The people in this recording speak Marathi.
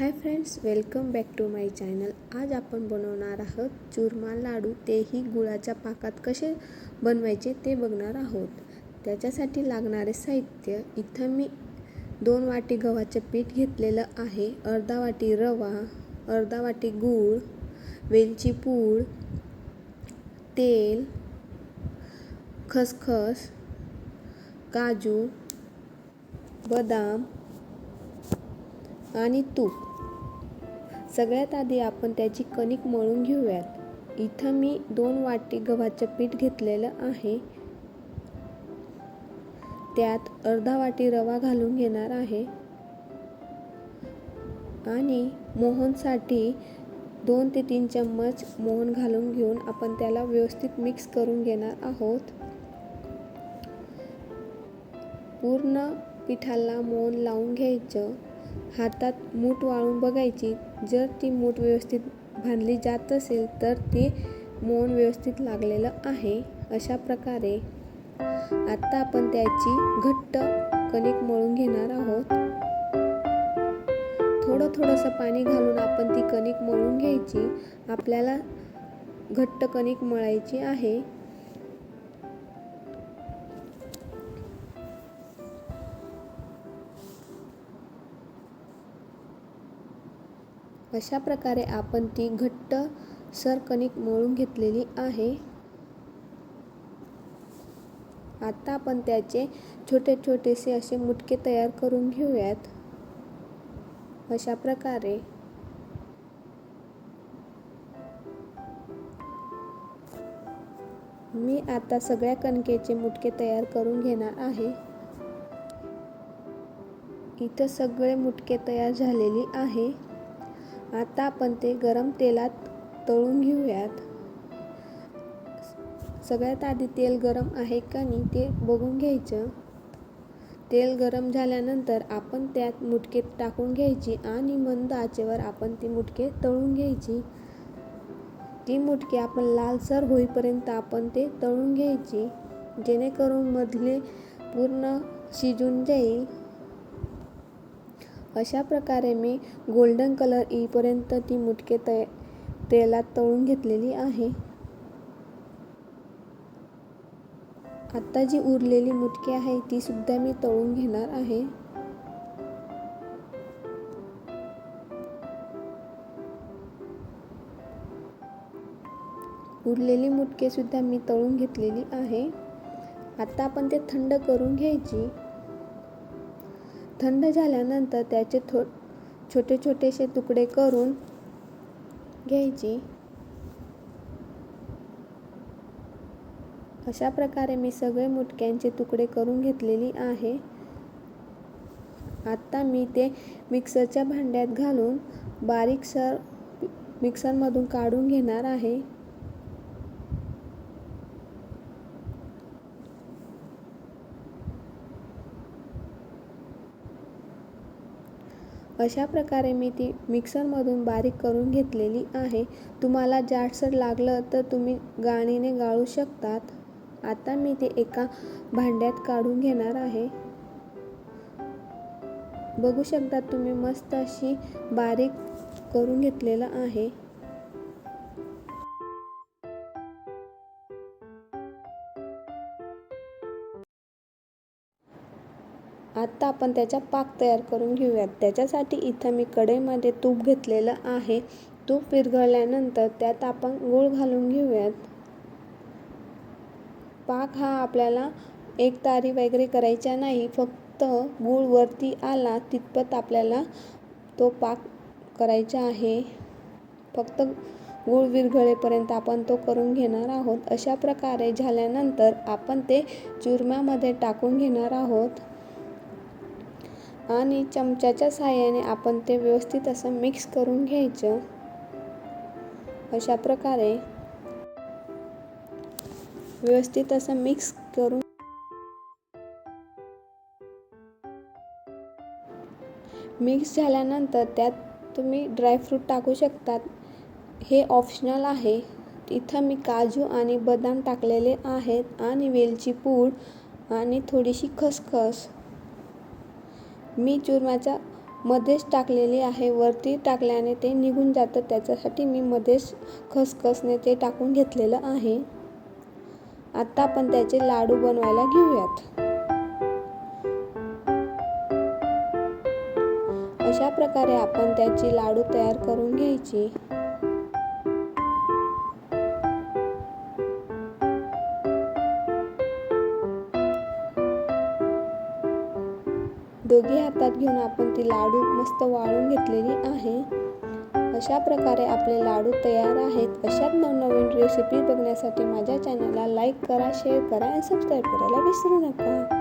Hi friends welcome back to my channel. आज आपण बनवणार आहोत चुरमा लाडू. तेही गुळाच्या पाकात कसे बनवायचे ते बघणार आहोत. त्याच्यासाठी लागणारे साहित्य इथं मी दोन वाटी गव्हाचं पीठ घेतलेलं आहे अर्धा वाटी रवा अर्धा वाटी गूळ वेलची पूड तेल खसखस काजू बदाम आणि तूप. सगळ्यात आधी आपण त्याची कणिक मळून घेऊयात. इथं मी दोन वाटी गव्हाचं पीठ घेतलेलं आहे. त्यात अर्धा वाटी रवा घालून घेणार आहे. आणि मोहनसाठी दोन ते तीन चम्मच मोहन घालून घेऊन आपण त्याला व्यवस्थित मिक्स करून घेणार आहोत. पूर्ण पिठाला मोहन लावून घ्यायचं. हातात मूठ वाळून बघायची. जर ती मूठ व्यवस्थित बांधली जात असेल तर ते मोन व्यवस्थित लागलेलं आहे अशा प्रकारे. आता आपण त्याची घट्ट कणिक मळून घेणार आहोत. थोडं थोडंसं पाणी घालून आपण ती कणिक मळून घ्यायची. आपल्याला घट्ट कणिक मळायची आहे. अशा प्रकारे आपण ती घट्ट सरकणिक मळून घेतलेली आहे? आता आपण त्याचे छोटे छोटेसे असे मुटके तयार करून घेऊयात. अशा प्रकारे मी आता सगळ्या कणकेचे मुटके तयार करून घेणार आहे. इथं सगळे मुटके तयार झालेली आहे. आता आपण ते गरम तेलात तळून घेऊयात. सगळ्यात आधी तेल गरम आहे का नाही ते बघून घ्यायचं. तेल गरम झाल्यानंतर आपण त्यात मुटके टाकून घ्यायची आणि मंद आचेवर आपण ती मुटके तळून घ्यायची. ती मुटके आपण लालसर होईपर्यंत आपण ते तळून घ्यायची. जेणेकरून मधले पूर्ण शिजून जाईल. अशा प्रकारे मी गोल्डन कलर येईपर्यंत ती मुटके तय तेलात तळून घेतलेली आहे. आत्ता जी उरलेली मुटके आहे ती सुद्धा मी तळून घेणार आहे. उरलेली मुटके सुद्धा मी तळून घेतलेली आहे. आता आपण ते थंड करून घ्यायची. थंड झाल्यानंतर त्याचे थो छोटे छोटेसे तुकडे करून घ्यायची. अशा प्रकारे मी सगळे मुटक्यांचे तुकडे करून घेतलेली आहे. आत्ता मी ते मिक्सरच्या भांड्यात घालून बारीकसर मिक्सरमधून काढून घेणार आहे. अशा प्रकारे मी ती मिक्सरमधून बारीक करून घेतलेली आहे. तुम्हाला जाडसर लागलं तर तुम्ही गाळणीने गाळू शकतात. आता मी ते एका भांड्यात काढून घेणार आहे. बघू शकता तुम्ही मस्त अशी बारीक करून घेतलेलं आहे. आत्ता आपण त्याचा पाक तयार करून घेऊयात. त्याच्यासाठी इथं मी कढईमध्ये तूप घेतलेलं आहे. तूप विरघळल्यानंतर त्यात आपण गूळ घालून घेऊयात. पाक हा आपल्याला एक तारी वगैरे करायचा नाही फक्त गूळ वरती आला तितपत आपल्याला तो पाक करायचा आहे. फक्त गूळ विरघळेपर्यंत आपण तो करून घेणार आहोत. अशा प्रकारे झाल्यानंतर आपण ते चुरम्यामध्ये टाकून घेणार आहोत. आणि चमच्याच्या साहाय्याने आपण ते व्यवस्थित असं मिक्स करून घ्यायचं. अशा प्रकारे व्यवस्थित असं मिक्स करून मिक्स झाल्यानंतर त्यात तुम्ही ड्रायफ्रूट टाकू शकतात. हे ऑप्शनल आहे. इथं मी काजू आणि बदाम टाकलेले आहेत आणि वेलची पूड आणि थोडीशी खसखस. मी चुरम्याचा मध्येच टाकलेली आहे. वरती टाकल्याने ते निघून जातं. त्याच्यासाठी मी मध्येच खसखसने ते टाकून घेतलेलं आहे. आत्ता आपण त्याचे लाडू बनवायला घेऊयात. अशा प्रकारे आपण त्याची लाडू तयार करून घ्यायची. दोघी हातात घेऊन आपण ती लाडू मस्त वाळून घेतलेली आहे. अशा प्रकारे आपले लाडू तयार आहेत. अशाच नवनवीन रेसिपी बघण्यासाठी माझ्या चॅनलला लाईक करा शेअर करा आणि सबस्क्राईब करायला विसरू नका.